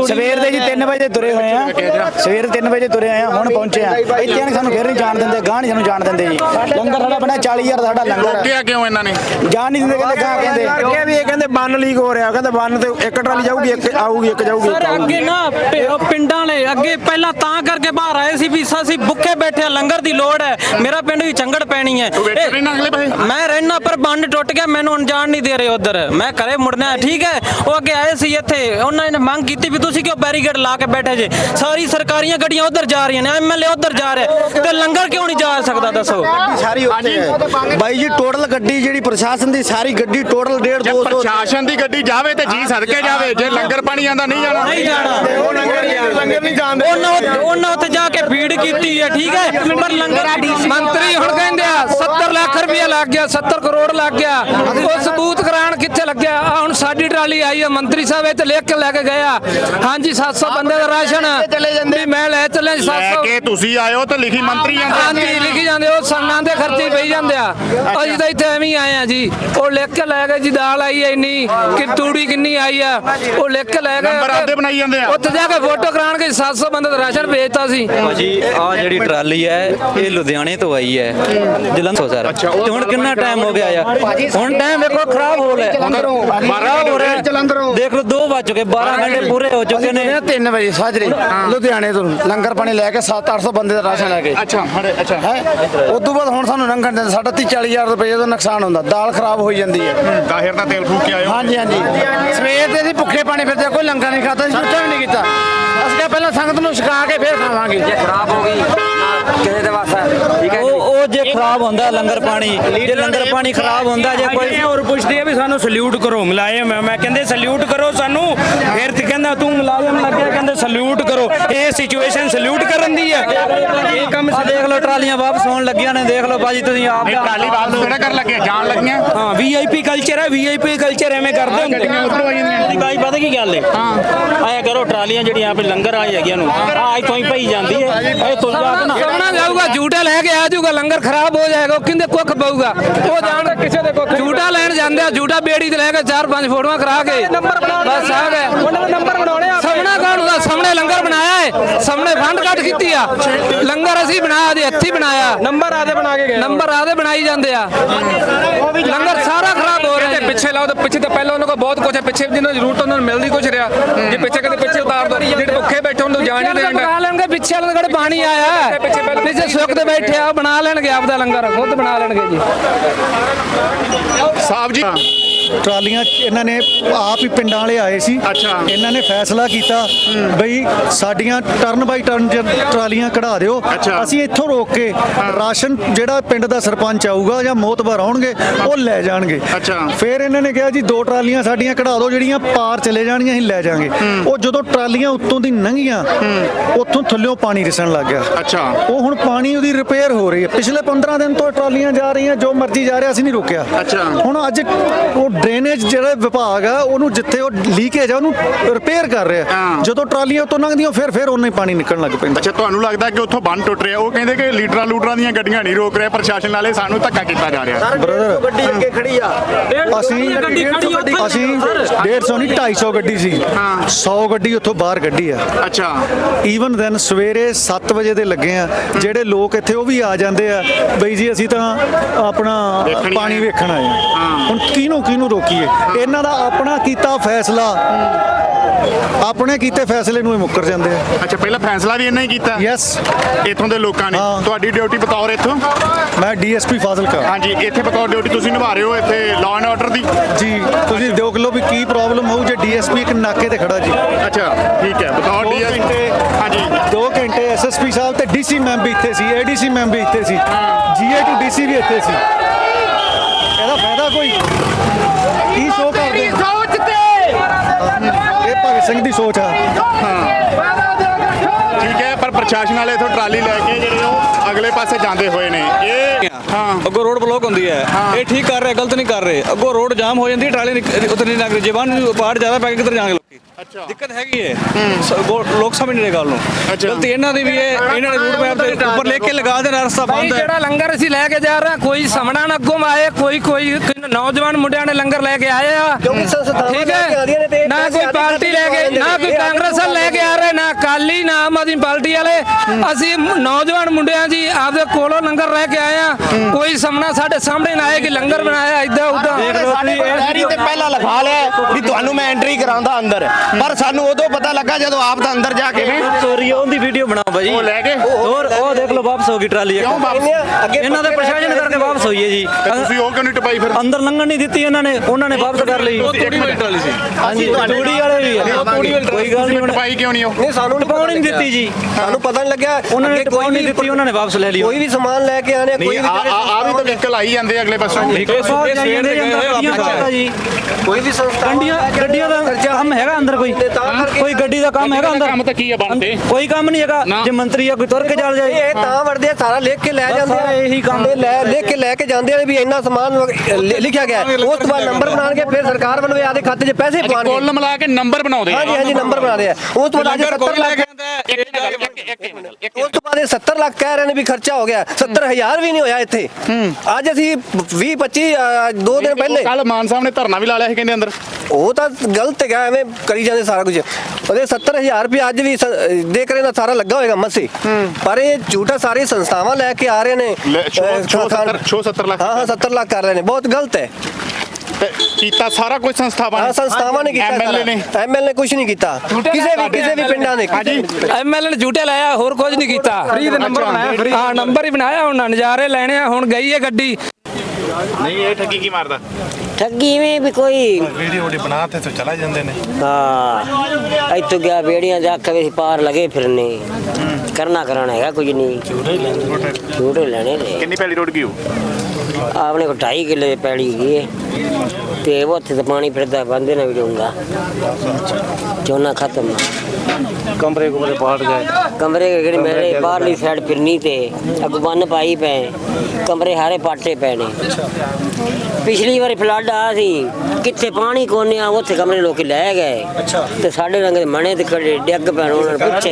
ਸਵੇਰ ਦੇ ਜੀ 3 ਵਜੇ ਤੁਰੇ ਹੋਏ ਆ। ਸਵੇਰ 3 ਵਜੇ ਤੁਰੇ ਆਏ ਆ ਹੁਣ ਪਹੁੰਚੇ ਆ। ਇੱਥੇ ਸਾਨੂੰ ਫੇਰ ਨਹੀਂ ਜਾਣ ਦਿੰਦੇ ਗਾਹ ਨਹੀਂ ਸਾਨੂੰ ਜਾਣ ਦਿੰਦੇ ਜੀ। ਲੰਗਰ ਸਾਡਾ ਬਣਿਆ 40000 ਦਾ ਸਾਡਾ ਲੰਗਰ ਆ। ਕਿਹਾ ਕਿਉਂ ਇਹਨਾਂ ਨੇ? ਜਾਣ ਨਹੀਂ ਦਿੰਦੇ ਕਹਿੰਦੇ ਗਾਹ ਕਹਿੰਦੇ। ਕਰਕੇ ਵੀ ਇਹ ਕਹਿੰਦੇ ਬੰਨ ਲੀਕ ਹੋ ਰਿਹਾ ਕਹਿੰਦੇ ਬੰਨ ਤੇ ਇੱਕ ਟਰਾਲੀ ਜਾਊਗੀ ਇੱਕ ਆਊਗੀ ਇੱਕ ਜਾਊਗੀ ਸਰ ਅੱਗੇ ਨਾ ਪ- ਉਹ ਪਿੰਡਾਂ ਵਾਲੇ ਅੱਗੇ ਪਹਿਲਾਂ ਤਾਂ ਕਰਕੇ ਬਾਹਰ ਆਏ ਸੀ ਵੀ ਅਸੀਂ ਭੁੱਖੇ ਬੈਠੇ ਆ ਲੰਗਰ ਦੀ ਲੋੜ ਹੈ। ਮੇਰਾ ਪਿੰਡ ਵੀ ਚੰਗੜ ਪੈਣੀ ਹੈ। ਤੂੰ ਬੈਠੇ ਇਹ- ਰਹਿਣਾ ਅਗਲੇ ਪਾਸੇ। ਮੈਂ ਰਹਿਣਾ ਪਰ ਬੰਨ ਟੁੱਟ ਗਿਆ ਮੈਨੂੰ ਅਣਜਾਣ ਨਹੀਂ ਦੇ ਰਹੇ ਉਧਰ। ਮੈਂ ਘਰੇ ਮੁੜਨਾ ਹੈ, ਠੀਕ ਹੈ? ਉਹ ਅੱਗੇ ਆਏ ਸੀ ਇੱਥੇ ਉਹਨਾਂ ਨੇ ਮੰਗ ਕੀਤੀ ਵੀ ਤੁਸੀਂ ਕਿਉਂ ਬੈਰੀਕੇਡ ਲਾ ਕੇ ਬੈਠੇ ਜੇ? ਸਾਰੀ ਸਰਕਾਰੀਆਂ ਗੱਡੀਆਂ ਉਧਰ ਜਾ ਰਹੀਆਂ ਨੇ ਐਮਐਲਏ ਉਧਰ ਜਾ ਰਿਹਾ ਤੇ ਲੰਗਰ ਕਿਉਂ ਨਹੀਂ ਜਾ ਸਕਦਾ ਦੱਸੋ? ਸਾਰੀ ਉੱਥੇ ਹੈ। ਬਾਈ ਜੀ ਟੋਟਲ ਗੱਡੀ ਜਿਹੜੀ ਪ੍ਰਸ਼ਾਸਨ ਦੀ ਸਾਰੀ ਗੱਡੀ ਟੋਟਲ 1.5 ਜੇ 200 ਪ੍ਰਸ਼ਾਸਨ ਦੀ ਗੱਡੀ ਜਾਵੇ ਤੇ ਜੀ ਸਦਕੇ ਜਾਵੇ ਜੇ ਲੰਗਰ ਪਾਣੀ ਆਂਦਾ ਨਹੀਂ ਜਾਣਾ। ਨਹੀਂ ਜਾਣਾ। ਉਹ ਲੰਗਰ ਲੰਗਰ ਨਹੀਂ ਜਾਣਦੇ। ਉਹਨਾਂ ਉਹਨਾਂ ਉੱਥੇ ਜਾ ਕੇ ਭੀੜ ਕੀਤੀ ਹੈ ਠੀਕ ਹੈ? ਪਰ ਲੰਗਰ ਮੰਤਰੀ ਹੁਣ ਕਹਿੰਦੇ ਆ 70 ਲੱਖ ਰੁਪਇਆ ਲੱਗ ਗਿਆ 70 ਕਰੋੜ ਲੱਗ ਗਿਆ। ਉਹ ਸਬੂਤ ਕਰਾਣ ਕਿੱਥੇ ਲੱਗਿਆ? ਆ ਹੁਣ ਸਾਡੀ ਟਰਾਲੀ ਆਈ ਆ ਮੰਤਰੀ ਸਾਹਿਬ ਇੱਥੇ ਲਿਖ ਕੇ ਲੈ ਕੇ ਗਿਆ ਹਾਂਜੀ 700 ਬੰਦੇ ਦਾ ਰਾਸ਼ਨ। ਵੀ ਮੈਂ ਲੈ ਚੱਲਿਆ ਜੀ ਲੈ 700 ਕੇ ਤੁਸੀਂ ਆਇਓ ਤੇ ਲਿਖੀ ਮੰਤਰੀ ਆਂਦੇ ਹਾਂਜੀ ਲਿਖੀ ਜਾਂਦੇ ਉਹ ਸੰਨਾਂ ਦੇ ਖਰਚੇ ਪਈ ਜਾਂਦੇ ਆ। ਅਸੀਂ ਤਾਂ ਇੱਥੇ ਐਵੇਂ ਹੀ ਆਏ ਆ ਜੀ। ਉਹ ਲਿਖ ਕੇ ਲੈ ਗਏ ਜੀ ਦਾਲ ਆਈ ਐ ਇੰਨੀ ਕਿ ਤੂੜੀ ਕਿੰਨੀ ਆਈ ਆ। ਉਹ ਲਿਖ ਕੇ ਲੈ ਗਏ। ਨੰਬਰ ਆਪਦੇ ਬਣਾਈ ਜਾਂਦੇ ਆ। ਉੱਥੇ ਜਾ ਕੇ ਫੋਟੋ ਕਰਾਣ ਕੇ 700 ਬੰਦੇ ਦਾ ਰਾਸ਼ਨ ਵੇਚਤਾ ਸੀ। ਭਾਜੀ ਆ ਜਿਹੜੀ ਟਰਾਲੀ ਹੈ ਇਹ ਲੁਧਿਆਣੇ ਤੋਂ ਆਈ ਹੈ। ਜਲੰਧਰ ਤੋਂ ਸਰ। ਤੇ ਹੁਣ ਕਿੰਨਾ ਟਾਈਮ ਹੋ ਗਿਆ ਆ? ਹੁਣ ਟਾਈਮ ਵੇਖੋ ਖਰਾਬ ਹੋ ਰਿਹਾ। ਖਰਾਬ ਹੋ ਰਿਹਾ। ਜਲੰਧਰੋਂ। ਦੇਖ ਲਓ 2 ਵੱਜ ਚੁੱਕੇ 12 ਘੰਟੇ ਪੂਰੇ ਹੋ ਚੁੱਕੇ ਨੇ। 3 ਵਜੇ ਸਾਜਰੇ ਲੁਧਿਆਣੇ ਤੋਂ ਲੰਗਰ ਪਾਣੀ ਲੈ ਕੇ 7-800 ਬੰਦੇ ਦਾ ਰਾਸ਼ਨ ਲੈ ਕੇ। ਅੱਛਾ ਹੜੇ ਅੱਛਾ। ਹੈ? ਉਸ ਤੋਂ ਬਾਅਦ ਹੁਣ ਸਾਨੂੰ ਲੰਘਣ ਦਿੰਦੇ ਸਾਡਾ 30-40000 ਰੁਪਏ ਦਾ ਨੁਕਸਾਨ ਹੁੰਦਾ ਦਾਲ ਖਰਾਬ ਹੋਈ ਜਾਂਦੀ ਹੈ। ਦਾਹਿਰ ਦਾ ਤੇਲ ਫੂਕ ਕੇ ਆਇਓ ਹਾਂਜੀ ਹਾਂਜੀ। ਸਵੇਰ ਦੇ ਅਸੀਂ ਭੁੱਖੇ ਪਾਣੀ ਫਿਰਦੇ ਕੋਈ ਲੰਗਰ ਨਹੀਂ ਖਾਦਾ ਅਸੀਂ ਕੁਝ ਵੀ ਨਹੀਂ ਕੀਤਾ। ਅਸੀਂ ਕਿਹਾ ਪਹਿਲਾਂ ਸੰਗਤ ਨੂੰ ਛਕਾ ਕੇ ਫੇਰ ਖਾਵਾਂਗੇ। ਖਰਾਬ ਹੋ ਹੁੰਦਾ ਲੰਗਰ ਪਾਣੀ। ਜੇ ਲੰਗਰ ਪਾਣੀ ਖਰਾਬ ਹੁੰਦਾ ਜੇ ਕੋਈ ਹੋਰ ਪੁੱਛਦੇ ਆ ਵੀ ਸਾਨੂੰ ਸਲੂਟ ਕਰੋ ਮੁਲਾਜ਼ਮ ਮੈਂ। ਕਹਿੰਦੇ ਸਲੂਟ ਕਰੋ ਸਾਨੂੰ। ਫਿਰ ਤੇ ਕਹਿੰਦਾ ਤੂੰ ਮੁਲਾਜ਼ਮ ਲੱਗਿਆ ਕਹਿੰਦੇ ਸਲੂਟ ਕਰੋ। ਇਹ ਸਿਚੁਏਸ਼ਨ ਸਲੂਟ ਕਰਨ ਦੀ ਹੈ। ਇਹ ਕੰਮ ਦੇਖ ਲਓ ਟਰਾਲੀਆਂ ਵਾਪਸ ਹੋਣ ਲੱਗੀਆਂ ਨੇ। ਦੇਖ ਲਓ ਬਾਜੀ ਤੁਸੀਂ ਆਪ ਇਹ ਟਰਾਲੀ ਵਾਪਸ ਥੋੜਾ ਕਰ ਲੱਗੇ ਜਾਣ ਲੱਗੀਆਂ? ਹਾਂ ਵੀਆਈਪੀ ਕਲਚਰ ਹੈ ਵੀਆਈਪੀ ਕਲਚਰ ਐਵੇਂ ਕਰਦੇ ਹੁੰਦੇ। ਗੱਡੀਆਂ ਉਧਰੋਂ ਆ ਜਾਂਦੀਆਂ। ਦੀ ਬਾਈ ਪਤਾ ਕੀ ਗੱਲ ਏ? ਆਇਆ ਕਰੋ ਟਰਾਲੀਆਂ ਜਿਹੜੀਆਂ ਆਪੇ ਲੰਗਰ ਆਈ ਹੈਗੀਆਂ ਨੂੰ ਆ ਇੱਥੋਂ ਹੀ ਪਈ ਜਾਂਦੀ ਹੈ। ਇਹ ਤੁਲ ਜਾ ਕੇ ਨਾ ਜਾਊਗਾ ਝੂਟਾ ਲੈ ਕੇ ਆ ਜਾਊਗਾ ਲੰਗਰ ਖਰਾਬ ਹੋ ਜਾਏਗਾ ਉਹ ਕਿੰਦੇ ਕੁੱਖ ਪਊਗਾ? ਉਹ ਜਾਣ ਕਿਸੇ ਦੇ ਕੁੱਖ ਝੂਟਾ ਲੈਣ ਜਾਂਦੇ ਆ ਝੂਟਾ ਬੇੜੀ ਤੇ ਲੈ ਕੇ ਚਾਰ ਪੰਜ ਫੋਟੋਆਂ ਕਰਾ ਕੇ। ਬਸ ਆ ਗਏ। ਉਹਨਾਂ ਦੇ ਨੰਬਰ ਬਣਾਉਣੇ ਆ ਸਾਹਮਣਾ ਕੌਣ ਉਹਦਾ ਸਾਹਮਣੇ ਲੰਗਰ ਬਣਾਇਆ ਹੈ ਸਾਹਮਣੇ ਫੰਡ ਕੱਟ ਕੀਤੀ ਆ। ਲੰਗਰ ਅਸੀਂ ਬਣਾਇਆ ਦੇ ਹੱਥੀ ਬਣਾਇਆ। ਨੰਬਰ ਆਦੇ ਬਣਾ ਕੇ ਗਏ। ਨੰਬਰ ਆਦੇ ਬਣਾਈ ਜਾਂਦੇ ਆ। ਲੰਗਰ ਸਾਰਾ ਖਰਾਬ ਹੋ ਰਿਹਾ ਹੈ ਪਿੱਛੇ ਲਾਓ ਤਾਂ ਪਿੱਛੇ ਤਾਂ ਪਹਿਲਾਂ ਉਹਨਾਂ ਕੋਲ ਬਹੁਤ ਕੁਝ ਹੈ। ਪਿੱਛੇ ਜਿਹਨਾਂ ਦੀ ਜ਼ਰੂਰਤ ਉਹਨਾਂ ਨੂੰ ਮਿਲਦੀ ਕੁਝ ਰਿਹਾ। ਜੇ ਪਿੱਛੇ ਕਦੇ ਪਿੱਛੇ ਉਤਾਰ ਦੋ। ਜਿਹੜੇ ਭੁੱਖੇ ਬੈਠੇ ਉਹਨਾਂ ਨੂੰ ਜਾਣ ਨਹੀਂ ਦੇਣ ਬਣਾ ਲੈਣਗੇ ਪਿੱਛੇ ਵਾਲੇ ਦੇ ਕੋਲ ਪਾਣੀ ਆਇਆ। ਪਿੱਛੇ ਸੁੱਕ ਤੇ ਬੈਠੇ ਆ ਬਣਾ ਲੈਣਗੇ ਆਪਦਾ ਲੰਗਰ। ਖੁਦ ਬਣਾ ਲੈਣਗੇ ਜੀ। ਸਾਹਿਬ ਜੀ ਟਰਾਲੀਆਂ ਇਹਨਾਂ ਨੇ ਆਪ ਹੀ ਪਿੰਡਾਂ ਵਾਲੇ ਆਏ ਸੀ। ਇਹਨਾਂ ਨੇ ਫੈਸਲਾ ਕੀਤਾ ਬਈ ਸਾਡੀਆਂ ਟਰਨ ਬਾਈ ਟਰਨ ਟਰਾਲੀਆਂ ਕਢਾ ਦਿਓ। ਅਸੀਂ ਇੱਥੋਂ ਰੋਕ ਕੇ ਰਾਸ਼ਨ ਜਿਹੜਾ ਪਿੰਡ ਦਾ ਸਰਪੰਚ ਆਊਗਾ ਜਾਂ ਮੋਤਬਰ ਆਉਣਗੇ ਉਹ ਲੈ ਜਾਣਗੇ। ਫਿਰ ਇਹਨਾਂ ਨੇ ਕਿਹਾ ਜੀ ਦੋ ਟਰਾਲੀਆਂ ਸਾਡੀਆਂ ਕਢਾ ਦਿਓ ਜਿਹੜੀਆਂ ਪਾਰ ਚਲੇ ਜਾਣਗੀਆਂ ਅਸੀਂ ਲੈ ਜਾਾਂਗੇ ਉਹ ਜਦੋਂ ਟਰਾਲੀਆਂ ਉੱਤੋਂ ਦੀ ਲੰਘੀਆਂ ਉੱਥੋਂ ਥੱਲਿਓਂ ਪਾਣੀ ਰਿਸਣ ਲੱਗ ਗਿਆ। ਅੱਛਾ। ਉਹ ਹੁਣ ਪਾਣੀ ਉਹਦੀ ਰਿਪੇਅਰ ਹੋ ਰਹੀ ਹੈ। ਪਿਛਲੇ 15 ਦਿਨ ਤੋਂ ਟਰਾਲੀਆਂ ਜਾ ਰਹੀਆਂ ਜੋ ਮਰਜ਼ੀ ਜਾ ਰਿਹਾ ਅਸੀਂ ਨਹੀਂ ਰੋਕਿਆ। ਅੱਛਾ। ਹੁਣ ਅੱਜ ਉਹ ਡਰੇਨੇਜ ਜਿਹੜਾ ਵਿਭਾਗ ਆ ਉਹਨੂੰ ਜਿੱਥੇ ਉਹ ਲੀਕੇਜ ਆ ਉਹਨੂੰ ਰਿਪੇਅਰ ਕਰ ਰਿਹਾ। ਹਾਂ। ਜਦੋਂ ਟਰਾਲੀਆਂ ਉੱਤੋਂ ਲੰਘਦੀਆਂ ਫਿਰ ਫਿਰ ਉਹਨੇ ਪਾਣੀ ਨਿਕਲਣ ਲੱਗ ਪੈਂਦਾ। ਅੱਛਾ ਤੁਹਾਨੂੰ ਲੱਗਦਾ ਕਿ ਉੱਥੋਂ ਬੰਨ ਟੁੱਟ ਰਿਹਾ? ਉਹ ਕਹਿੰਦੇ ਕਿ ਲੀਡਰਾਂ ਲੂਡਰਾਂ ਦੀਆਂ ਗੱਡੀਆਂ ਨਹੀਂ ਰੋਕ ਰਿਹਾ ਪ੍ਰਸ਼ਾਸਨ ਵਾਲੇ ਸਾਨੂੰ ਧੱਕਾ ਕੀਤਾ ਜਾ ਰਿਹਾ। ਬ੍ਰਦਰ ਗੱਡੀ ਅੱਗੇ ਖੜੀ ਆ। ਅਸੀਂ ਅਸੀਂ 150 ਨਹੀਂ 250 ਗੱਡੀ ਸੀ। 100 ਗੱਡੀ ਉੱਥੋਂ ਬਾਹਰ ਕੱਢੀ ਆ। ਅੱਛਾ। ਈਵਨ ਦੈਨ ਸਵੇਰੇ 7 ਵਜੇ ਦੇ ਲੱਗੇ ਆ। ਜਿਹੜੇ ਲੋਕ ਇੱਥੇ ਉਹ ਵੀ ਆ ਜਾਂਦੇ ਆ। ਬਈ ਜੀ ਅਸੀਂ ਤਾਂ ਆਪਣਾ ਹੀ ਪਾਣੀ। ਵੇਖਣ ਆਏ ਆ। ਹੁਣ ਕਿਹਨੂੰ ਕਿਹਨੂੰ ਰੋਕੀਏ। ਇਹਨਾਂ ਦਾ ਆਪਣਾ ਕੀਤਾ ਫੈਸਲਾ। ਆਪਣੇ ਕੀਤੇ ਫੈਸਲੇ ਨੂੰ ਹੀ ਮੁੱਕਰ ਜਾਂਦੇ ਆ। ਅੱਛਾ ਪਹਿਲਾਂ ਫੈਸਲਾ ਵੀ ਇਹਨਾਂ ਹੀ ਕੀਤਾ? ਯੈਸ ਇੱਥੋਂ ਦੇ ਲੋਕਾਂ ਨੇ। ਹਾਂ। ਤੁਹਾਡੀ ਡਿਊਟੀ ਬਤੌਰ ਇੱਥੋਂ? ਮੈਂ ਡੀਐਸਪੀ ਫਾਜ਼ਿਲਕਾ। ਹਾਂਜੀ ਇੱਥੇ ਬਤੌਰ ਡਿਊਟੀ ਤੁਸੀਂ ਨਿਭਾ ਰਹੇ ਹੋ ਇੱਥੇ ਲਾਅ ਐਂਡ ਆਰਡਰ ਦੀ? ਜੀ ਤੁਸੀਂ ਦੇਖ ਲਓ ਵੀ ਕੀ ਪ੍ਰੋਬਲਮ ਹੋਊ ਜੇ ਡੀਐਸਪੀ ਇੱਕ ਨਾਕੇ ਤੇ ਖੜਾ ਜੀ। ਅੱਛਾ ਠੀਕ ਹੈ ਬਤੌਰ ਦੋ ਡੀਐਸ ਘੰਟੇ ਹਾਂਜੀ। 2 ਘੰਟੇ ਐਸਐਸਪੀ ਸਾਹਿਬ ਤੇ ਡੀਸੀ ਮੈਮ ਵੀ ਇੱਥੇ ਸੀ ਏਡੀਸੀ ਮੈਮ ਵੀ ਇੱਥੇ ਸੀ। ਜੀਏ ਟੂ ਡੀਸੀ ਵੀ ਇੱਥੇ ਸੀ। ਇਹਦਾ ਫਾਇਦਾ ਕੋਈ? ਇਹ ਭਗਤ ਸਿੰਘ ਦੀ ਸੋਚ ਆ। ਠੀਕ ਹੈ ਪਰ ਪ੍ਰਸ਼ਾਸਨ ਵਾਲੇ ਇੱਥੋਂ ਟਰਾਲੀ ਲੈ ਕੇ ਜਿਹੜੇ ਉਹ ਅਗਲੇ ਪਾਸੇ ਜਾਂਦੇ ਹੋਏ ਨੇ। ਇਹ ਹਾਂ। ਅੱਗੋਂ ਰੋਡ ਬਲੌਕ ਹੁੰਦੀ ਹੈ। ਇਹ ਠੀਕ ਕਰ ਰਹੇ ਗਲਤ ਨਹੀਂ ਕਰ ਰਹੇ। ਅੱਗੋਂ ਰੋਡ ਜਾਮ ਹੋ ਜਾਂਦੀ ਹੈ ਟਰਾਲੀ ਉਤਰ ਨਹੀਂ ਲੱਗ ਰਹੀ। ਜਵਾਨ ਪਹਾੜ ਜ਼ਿਆਦਾ ਪੈ ਕੇ ਕਿੱਧਰ ਜਾਣਗੇ ਲੋਕੀ? ਦਿੱਕਤ ਹੈਗੀ ਹੈ ਸ- ਗੋ- ਲੋਕ ਸਮਝ ਨਹੀਂ ਰਹੇ ਗੱਲ ਨੂੰ। ਅੱਛਾ। ਗਲਤੀ ਇਹਨਾਂ ਦੀ ਵੀ ਹੈ ਇਹਨਾਂ ਨੇ ਰੂਟ ਮੈਪ ਦੇ ਉੱਪਰ ਲਿਖ ਕੇ ਲਗਾ ਦੇਣਾ ਰਸਤਾ ਭਾਈ ਬੰਦ ਹੈ। ਜਿਹੜਾ ਲੰਗਰ ਅਸੀਂ ਲੈ ਕੇ ਜਾ ਰਹੇ ਹਾਂ ਕੋਈ ਸਮਣਾ ਨਾ ਅੱਗੋਂ ਆਏ ਕੋਈ ਕੋਈ ਕੋਈ ਨੌਜਵਾਨ ਮੁੰਡਿਆਂ ਨੇ ਲੰਗਰ ਲੈ ਕੇ ਆਏ ਆ। ਕਿਉਂਕਿ ਸੰਸਥਾਵਾਂ ਠੀਕ ਲੈ ਕੇ ਆਉਂਦੀਆਂ ਨੇ ਤੇ ਹੈ ਇਹ ਨਾ ਕੋਈ ਪਾਰਟੀ ਲੈ ਕੇ ਨਾ ਕੋਈ ਇਹ ਕਾਂਗਰਸ ਵਾਲੇ ਲੈ ਕੇ ਆ ਰਹੇ ਨਾ ਅਕਾਲੀ ਨਾ ਆਮ ਆਦਮੀ ਪਾਰਟੀ ਵਾਲੇ। ਅਸੀਂ ਮ- ਨੌਜਵਾਨ ਮੁੰਡਿਆਂ ਜੀ ਆਪਦੇ ਕੋਲੋਂ ਲੰਗਰ ਲੈ ਕੇ ਆਏ ਆ। ਕੋਈ ਸਮਣਾ ਸਾਡੇ ਸਾਹਮਣੇ ਨਾ ਆਏ ਕਿ ਲੰਗਰ ਬਣਾਇਆ ਇਦਾਂ ਉਦਾਂ ਡੈਰੀ ਤੇ ਪਹਿਲਾਂ ਲਿਖਾ ਲਿਆ ਵੀ ਤੁਹਾਨੂੰ ਮੈਂ ਐਂਟਰੀ ਕਰਾਉਂਦਾ ਅੰਦਰ। ਪਰ ਸਾਨੂੰ ਉਦੋਂ ਪਤਾ ਲੱਗਾ ਜਦੋਂ ਆਪ ਦਾ ਅੰਦਰ ਜਾ ਕੇ ਸੋਰੀ ਉਹਦੀ ਵੀਡੀਓ ਬਣਾਓ ਭਾਜੀ। ਉਹ ਲੈ ਗਏ ਹੋਰ ਉਹ ਦੇਖ ਲਓ ਵਾਪਸ ਹੋ ਗਈ ਟਰਾਲੀ ਇੱਕ। ਕਿਉਂ ਵਾਪਸ? ਇਹਨਾਂ ਦੇ ਪ੍ਰਸ਼ਾਸਨ ਕਰਕੇ ਵਾਪਸ ਹੋਈ ਹੈ ਜੀ ਤੁਸੀਂ ਉਹ ਕਿਉਂ ਨਹੀਂ ਟਪਾਈ ਫਿਰ? ਅੰਦਰ ਲੰਘਣ ਨਹੀਂ ਦਿੱਤੀ ਇਹਨਾਂ ਨੇ ਉਹਨਾਂ ਨੇ ਵਾਪਸ ਕਰ ਲਈ। ਇੱਕ ਮਿੰਟ ਟਰਾਲੀ ਸੀ। ਹਾਂਜੀ ਤੂੜੀ ਵਾਲੇ ਵੀ ਹੈ ਕੋਈ ਗੱਲ ਨਹੀਂ ਉਹਨਾਂ ਟਪਾਈ ਕਿਉਂ ਨਹੀਂ ਉਹ ਨਹੀਂ ਸਾਨੂੰ ਟਪਾਉਣ ਨਹੀਂ ਦਿੱਤੀ ਜੀ। ਸਾਨੂੰ ਪਤਾ ਨਹੀਂ ਲੱਗਿਆ। ਉਹਨਾਂ ਨੇ ਕੋਈ ਨਹੀਂ ਦਿੱਤੀ ਉਹਨਾਂ ਨੇ ਵਾਪਸ ਲੈ ਲਈ ਕੋਈ ਵੀ ਸਮਾਨ ਲੈ ਕੇ ਆਣੇ ਕੋਈ ਨਹੀਂ ਵੀ ਆ ਆ ਆ ਵੀ ਤਾਂ ਵਹੀਕਲ ਆਈ ਜਾਂਦੇ ਆ ਅਗਲੇ ਪਾਸੋਂ। ਕੋਈ ਵੀ ਸੰਸਥਾ ਗੱਡੀਆਂ ਗੱਡੀਆਂ ਦਾ ਕੰਮ ਹੈਗਾ ਅੰਦਰ ਕੋਈ ਕੋਈ ਗੱਡੀ ਦਾ ਕੰਮ ਹੈਗਾ ਅੰਦਰ? ਕੰਮ ਤਾਂ ਕੀ ਆ ਬਣਦੇ ਕੋਈ ਕੰਮ ਨਹੀਂ ਹੈਗਾ ਜੇ ਮੰਤਰੀ ਆ ਕੋਈ ਤੁਰ ਕੇ ਚੱਲ ਜਾਏ। ਇਹ ਤਾਂ ਵੜਦੇ ਆ, ਸਾਰਾ ਲਿਖ ਕੇ ਲੈ ਜਾਂਦੇ ਸਾਰਾ ਇਹੀ ਕੰਮ। ਲੈ ਲਿਖ ਕੇ ਲੈ ਕੇ ਜਾਂਦੇ ਆ ਵੀ ਇੰਨਾ ਸਮਾਨ ਲਿਖਿਆ ਗਿਆ। ਹੈ। ਉਸ ਤੋਂ ਬਾਅਦ ਨੰਬਰ ਬਣਾਣਗੇ ਫਿਰ ਸਰਕਾਰ ਵੱਲੋਂ ਆਦੇ ਖਾਤੇ 'ਚ ਪੈਸੇ ਕੁੱਲ ਪਵਾਉਣਗੇ। ਮਿਲਾ ਕੇ ਨੰਬਰ ਬਣਾਉਂਦੇ ਹਾਂਜੀ ਹਾਂਜੀ ਨੰਬਰ ਬਣਾਦੇ ਆ। ਉਸ ਤੋਂ ਬਾਅਦ ਅੱਜ 70 ਲੱਖ ਇੱਕ ਉਸ ਤੋਂ ਬਾਅਦ ਇਹ 70 ਲੱਖ ਕਹਿ ਰਹੇ ਨੇ ਵੀ ਖਰਚਾ ਹੋ ਗਿਆ। 70000 ਵੀ ਨਹੀਂ ਹੋਇਆ ਇੱਥੇ। ਅੱਜ ਅਸੀਂ 20 25 ਅ, ਦੋ ਦਿਨ ਪਹਿਲੇ ਕੱਲ ਮਾਨ ਸਾਹਿਬ ਨੇ ਧਰਨਾ ਵੀ ਲਾ ਲਿਆ ਸੀ ਕਹਿੰਦੇ ਅੰਦਰ। ਉਹ ਤਾਂ ਗਲਤ ਹੈਗਾ ਐਵੇਂ ਕਰੀ ਜਾਂਦੇ ਸਾਰਾ ਕੁਝ। ਉਹਦੇ 70000 ਰੁਪਏ ਅੱਜ ਵੀ ਦੇਖ ਰਹੇ ਨਾ ਸਾਰਾ ਲੱਗਾ ਹੋਏਗਾ ਮਸੇ। ਪਰ ਇਹ ਝੂਠਾ ਸਾਰੀ ਸੰਸਥਾਵਾਂ ਲੈ ਕੇ ਆ ਰਹੇ ਨੇ। ਲੈ, ਛੋ- ਅ, ਛੋ ਖਾਨ- 70 ਛੋ 70 ਲੱਖ। ਹਾਂ ਹਾਂ 70 ਲੱਖ ਕਰ ਰਹੇ ਨੇ। ਬਹੁਤ ਗਲਤ ਹੈ। ਤੇ ਕੀਤਾ ਸਾਰਾ ਕੁਝ ਸੰਸਥਾਵਾਂ ਹਾਂ ਸੰਸਥਾਵਾਂ ਨੇ ਕੀਤਾ ਐਮਐਲਏ ਨੇ? ਐਮਐਲਏ ਨੇ ਕੁਝ ਨਹੀਂ ਕੀਤਾ। ਕਿਸੇ ਵੀ ਕਿਸੇ ਵੀ ਪਿੰਡਾਂ ਨੇ। ਹਾਂਜੀ ਐਮਐਲਏ ਨੇ ਝੂਟੇ ਲਾਇਆ ਹੋਰ ਕੁਝ ਨਹੀਂ ਕੀਤਾ। ਫ੍ਰੀ ਦੇ ਨੰਬਰ ਬਣਾਇਆ। ਫ੍ਰੀ ਹਾਂ ਨੰਬਰ। ਹੀ ਬਣਾਇਆ ਹੁਣ ਨਜ਼ਾਰੇ ਲੈਣੇ ਆ ਹੁਣ ਗਈ ਹੈ ਗੱਡੀ। ਨਹੀਂ ਇਹ ਠੱਗੀ ਕੀ ਮਾਰਦਾ? ਠੱਗੀ ਵੀ ਕੋਈ ਵੀਡੀਓ ਵੀਡੀਓ ਬਣਾ ਤੇ ਤੇ ਚਲਾ ਜਾਂਦੇ ਨੇ। ਹਾਂ ਇੱਥੋਂ ਗਿਆ ਬੇੜੀਆਂ ਦੇ ਅੱਖ ਵਿੱਚ ਪਾਰ ਲਗੇ ਫਿਰਨੇ। ਕਰਨਾ ਕਰਾਣਾ ਹੈਗਾ ਕੁਝ ਨਹੀਂ। ਝੂਠੇ ਲੈਣੇ ਨੇ। ਕਿੰਨੀ ਪੈਲੀ ਰੋਡ ਗਈ ਉਹ? ਆਪਣੇ ਕੋ 2.5 ਕਿੱਲੇ ਪੈੜੀ ਹੈਗੀ ਹੈ ਤੇ ਉਹ ਉੱਥੇ ਤੇ ਪਾਣੀ ਫਿਰਦਾ ਬੰਦੇ ਨੇ ਵੀ ਡੂੰਗਾ ਝੋਨਾ ਖਤਮ। ਕਮਰੇ ਕੁਮਰੇ ਪਾੜ ਗਏ। ਕਮਰੇ ਜਿਹੜੇ ਮੇਰੇ ਬਾਹਰਲੀ ਸਾਈਡ ਫਿਰਨੀ ਤੇ ਅੱਗ ਬੰਨ ਪਾਈ ਪਏ। ਕਮਰੇ ਹਾਰੇ ਪਾਟੇ ਪਏ ਨੇ। ਪਿਛਲੀ ਵਾਰੀ ਫਲੱਡ ਆ ਸੀ ਕਿੱਥੇ ਪਾਣੀ ਕੋਨੇ ਆ ਉੱਥੇ ਕਮਰੇ ਲੋਕੀ ਲੈ ਗਏ। ਤੇ ਸਾਡੇ ਰੰਗ ਦੇ ਮਣੇ ਤੇ ਖੜੇ ਡਿੱਗ ਪੈਣ ਉਹਨਾਂ ਨੇ ਪੁੱਛੇ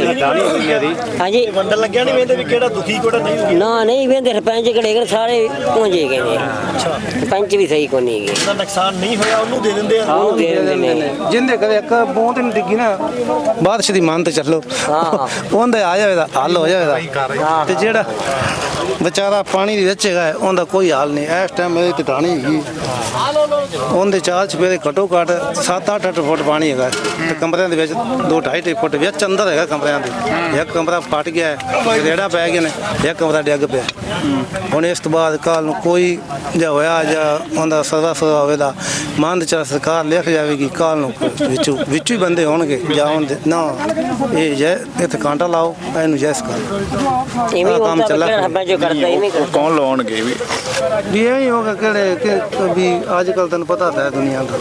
ਹਾਂਜੀ। ਵੰਡਣ ਲੱਗਿਆ ਨਹੀਂ ਵੇਂਦੇ ਵੀ ਕਿਹੜਾ ਦੁਖੀ ਕਿਹੜਾ ਨਹੀਂ ਨਾ ਨਹੀਂ ਵੇਂਦੇ ਸਰਪੰਚ ਕਿਹੜੇ ਸਾਰੇ ਪਹੁੰਚੇ। ਗਏ ਨੇ ਸਰਪੰਚ ਵੀ ਸਹੀ ਕੋ ਨਹੀਂ ਗਏ ਦਾ ਨੁਕਸਾਨ ਨਹੀਂ ਹੋਇਆ ਉਹਨੂੰ ਦੇ ਦਿੰਦੇ ਆ। ਉਹਨੂੰ ਦੇ ਦਿੰਦੇ ਨੇ। ਜਿੰਦੇ ਕਦੇ ਇੱਕ ਬੂੰਦ ਨਹੀਂ ਡਿੱਗੀ ਨਾ ਬਾਦਸ਼ ਦੀ ਮੰਨ ਤੇ ਚੱਲੋ। ਹਾਂ। ਉਹਦੇ ਆ ਜਾਵੇਗਾ ਹੱਲ ਹੋ ਜਾਵੇਗਾ। ਤੇ ਜਿਹੜਾ ਵਿਚਾਰਾ ਪਾਣੀ ਦੇ ਵਿੱਚ ਹੈਗਾ ਉਹਦਾ ਕੋਈ ਹਾਲ ਨਹੀਂ। ਇਸ ਟਾਈਮ ਇਹਦੀ ਟਿਕਾਣੀ ਹੈਗੀ। ਉਹਦੇ ਚਾਲ ਚਪੇਰੇ ਘਟੋ ਘੱਟ 7-8 ਫੁੱਟ ਪਾਣੀ ਹੈਗਾ। ਤੇ ਕਮਰਿਆਂ ਦੇ ਵਿੱਚ 2-2.5 ਫੁੱਟ ਵਿੱਚ ਅੰਦਰ ਹੈਗਾ ਕਮਰਿਆਂ ਦੇ। ਇੱਕ ਕਮਰਾ ਫਟ ਗਿਆ ਹੈ ਰੇੜਾ ਪੈ ਗਏ ਨੇ ਇੱਕ ਕਮਰਾ ਡਿੱਗ ਪਿਆ। ਹੁਣ ਇਸ ਤੋਂ ਬਾਅਦ ਕੱਲ ਨੂੰ ਕੋਈ ਜਾਂ ਹੋਇਆ ਜਾਂ ਉਹਦਾ ਸਦਾ ਸਦਾ ਹੋਵੇਗਾ ਮੰਦ ਚ ਸਰਕਾਰ ਲਿਖ ਜਾਵੇਗੀ ਕੱਲ ਨੂੰ ਵਿੱਚੋਂ ਵਿੱਚੋਂ ਹੀ ਬੰਦੇ ਹੋਣਗੇ ਜਾਂ ਹੁੰਦੇ ਨਾ ਇਹ ਜੈ ਇੱਥੇ ਕਾਂਟਾ ਲਾਓ ਇਹਨੂੰ ਜੈਸ ਕਰ। ਇਵੇਂ ਕੰਮ ਹੁੰਦਾ ਚੱਲਾ ਕਿਹੜਾ ਸਰਪੰਚ ਕਰਦਾ ਇਵੇਂ ਕੌਣ ਲਾਉਣਗੇ ਵੀ? ਵੀ ਇਹ ਹੀ ਹੋਗਾ ਕਿਹੜੇ ਕਿ ਵੀ ਅੱਜ ਕੱਲ ਤੈਨੂੰ ਪਤਾ ਤਾਂ ਹੈ ਦੁਨੀਆ ਦਾ।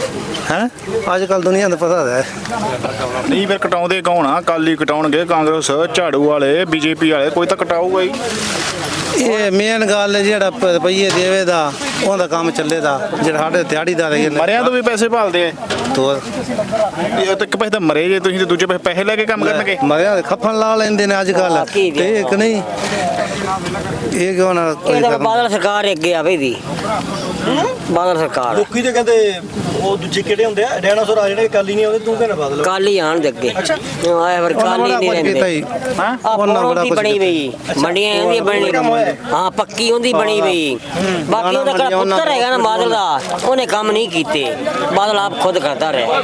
ਹੈ? ਅੱਜ ਕੱਲ ਦੁਨੀਆ ਦਾ ਪਤਾ ਹੈ। ਨਹੀਂ ਫਿਰ ਕਟਾਉਂਦੇ ਕੌਣ ਆ? ਕਾਲੀ ਕਟਾਉਣਗੇ ਕਾਂਗਰਸ ਝਾੜੂ ਵਾਲੇ ਬੀਜੇਪੀ ਵਾਲੇ ਕੋਈ ਤਾਂ ਕਟਾਊਗਾ ਹੀ। ਇਹ ਮੇਨ ਗੱਲ ਹੈ ਜਿਹੜਾ ਰੁਪਈਏ ਦੇਵੇ ਦਾ ਉਹਦਾ ਕੰਮ ਚੱਲੇਦਾ ਜਿਹੜਾ ਸਾਡੇ ਦਿਹਾੜੀਦਾਰ ਨੇ। ਮਰਿਆਂ ਤੋਂ ਵੀ ਪੈਸੇ ਭਾਲਦੇ ਆ। ਤੋਰ ਇਹ ਤਾਂ ਇੱਕ ਪਾਸੇ ਤਾਂ ਮਰੇ ਜੇ ਤੁਸੀਂ ਤੇ ਦੂਜੇ ਪਾਸੇ ਪੈਸੇ ਲੈ ਕੇ ਕੰਮ ਕਰਨਗੇ। ਮਰਿਆ ਦੇ ਖੱਫਣ ਲਾ ਲੈਂਦੇ ਨੇ ਅੱਜ ਕੱਲ ਤੇ ਇੱਕ ਨਹੀਂ ਇਹ ਕਿਉਂ ਨਾ ਕੋਈ ਇਹ ਤਾਂ ਬਾਦਲ ਸਰਕਾਰ ਅੱਗੇ ਆਵੇ ਦੀ ਬਾਦਲ ਸਰਕਾਰ। ਲੋਕੀ ਤੇ ਕਹਿੰਦੇ ਉਹ ਦੂਜੇ ਕਿਹੜੇ ਹੁੰਦੇ ਆ? ਡਾਇਨਾਸੌਰ ਆ ਜਿਹੜੇ ਕਾਲੀ ਨਹੀਂ ਆਉਂਦੇ ਤੂੰ ਕਹਿੰਦਾ ਬਦਲ ਕਾਲੀ ਆਣ ਦੇ ਅੱਗੇ। ਆਇਆ ਵਰ ਉਹਨਾਂ ਕਾਲੀ ਬੜਾ ਨਹੀਂ ਰਹਿੰਦੇ। ਹੀ? ਹਾਂ ਉਹਨਾਂ ਬੜਾ ਕੁਝ ਬਣੀ ਪਈ। ਮੰਡੀਆਂ ਉਹਦੀ ਬਣੀ ਹਾਂ ਪੱਕੀ ਉਹਦੀ ਬਣੀ ਪਈ। ਬਾਕੀ ਉਹਦਾ ਕਿਹੜਾ ਪੁੱਤਰ ਹੈਗਾ ਨਾ ਬਾਦਲ ਦਾ। ਉਹਨੇ ਕੰਮ ਨਹੀਂ ਕੀਤੇ। ਬਾਦਲ ਆਪ ਖੁਦ ਕਰਦਾ ਰਿਹਾ।